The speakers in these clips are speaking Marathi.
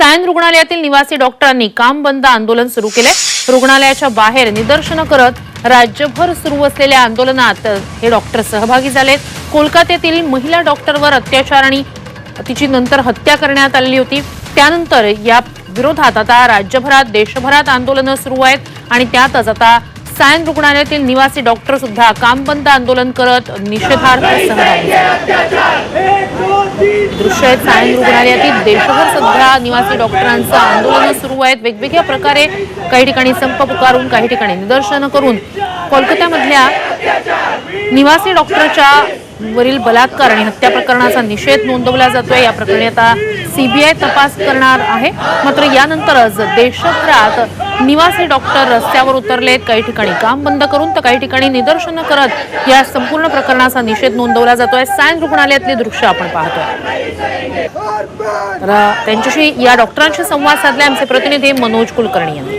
सायन रुग्णालयातील निवासी डॉक्टरांनी काम बंद आंदोलन सुरू केले रुग्णालयाच्या बाहेर निदर्शनं करत राज्यभर सुरू असलेल्या आंदोलनात हे डॉक्टर सहभागी झालेत. कोलकात्यातील महिला डॉक्टरवर अत्याचार आणि तिची नंतर हत्या करण्यात आलेली होती. त्यानंतर या विरोधात आता राज्यभरात देशभरात आंदोलनं सुरू आहेत आणि त्यातच आता सायन रुग्णालयातील निवासी डॉक्टर सुद्धा काम बंद आंदोलन करत निषेधार्थ दृश्य सायन रुग्णालयातील देशभर सध्या निवासी डॉक्टरांचं आंदोलन सुरू आहेत. वेगवेगळ्या प्रकारे काही ठिकाणी संप पुकारून काही ठिकाणी निदर्शनं करून कोलकात्यामधल्या निवासी डॉक्टरच्या वरील बलात्कार आणि हत्या प्रकरणाचा निषेध नोंदवला जातोय. या प्रकरणी आता सीबीआय तपास करणार आहे. मात्र यानंतरच देशभरात निवासी डॉक्टर रस्त्यावर उतरलेत. काही ठिकाणी काम बंद करून तर काही ठिकाणी निदर्शनं करत या संपूर्ण प्रकरणाचा निषेध नोंदवला जातोय. सायन रुग्णालयातले दृश्य आपण पाहतोय. तर त्यांच्याशी या डॉक्टरांशी संवाद साधले आमचे प्रतिनिधी मनोज कुलकर्णी यांनी.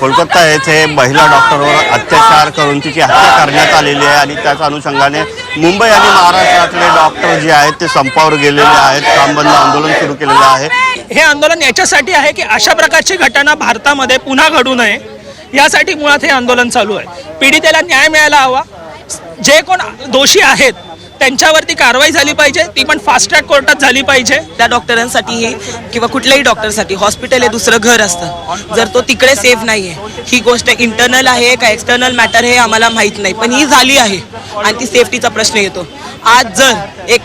कोलकाता येथे महिला डॉक्टरवर अत्याचार करून तिची हत्या करण्यात आलेली आहे आणि त्याच अनुषंगाने मुंबई आणि महाराष्ट्रातले डॉक्टर जे आहेत ते संपावर गेलेले आहेत. कामबंद आंदोलन सुरू केलेलं आहे. हे आंदोलन याच्यासाठी आहे की अशा प्रकारची घटना भारतामध्ये पुन्हा घडू नये. यासाठी मुळात हे आंदोलन चालू आहे. पीडितेला न्याय मिळायला हवा. जे कोण दोषी आहेत त्यांच्यावरती कारवाई झाली पाहिजे ती पण फास्ट ट्रॅक कोर्टात झाली पाहिजे. त्या डॉक्टरांसाठी हे किंवा कुठल्याही डॉक्टरसाठी हॉस्पिटल हे दुसरं घर असतं. जर तो तिकडे सेफ नाही आहे ही गोष्ट इंटरनल आहे का एक्सटर्नल मॅटर हे आम्हाला माहीत नाही. पण ही झाली आहे आणि ती सेफ्टीचा प्रश्न येतो. आज जर एक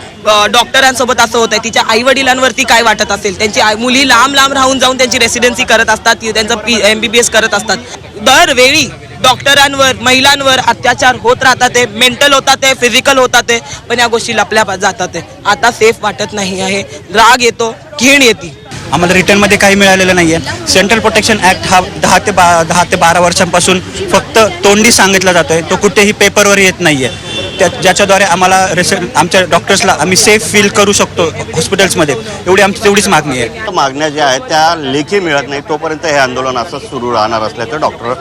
डॉक्टरांसोबत असं होत आहे तिच्या आई वडिलांवरती काय वाटत असेल त्यांची आई- मुली लांब लांब राहून जाऊन त्यांची रेसिडेन्सी करत असतात त्यांचं P M B B S करत असतात. दरवेळी डॉक्टरांवर महिलांवर अत्याचार होत राहतात आहे मेंटल होतात आहे फिजिकल होतात आहे पण या गोष्टी लपल्या जातात ते. आता सेफ वाटत नाही आहे. राग येतो घीण येते. आम्हाला रिटर्नमध्ये काही मिळालेलं नाही आहे सेंट्रल प्रोटेक्शन ॲक्ट हा दहा ते बा दहा ते बारा वर्षांपासून फक्त तोंडी सांगितला जातो आहे तो कुठेही पेपरवर येत नाही आहे त्या ज्याच्याद्वारे आम्हाला रेस आमच्या डॉक्टर्सला आम्ही सेफ फील करू शकतो हॉस्पिटल्समध्ये एवढी आमची तेवढीच मागणी आहे. मागण्या ज्या आहेत त्या लेखी मिळत नाही तोपर्यंत हे आंदोलन असंच सुरू राहणार असल्याचं डॉक्टर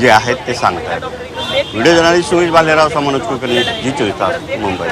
जे आहेत ते सांगत आहेत व्हिडिओ जर्नलिस्ट सुमित बालेराव मनोज कुलकर्णी जी चोवीस तास मुंबई.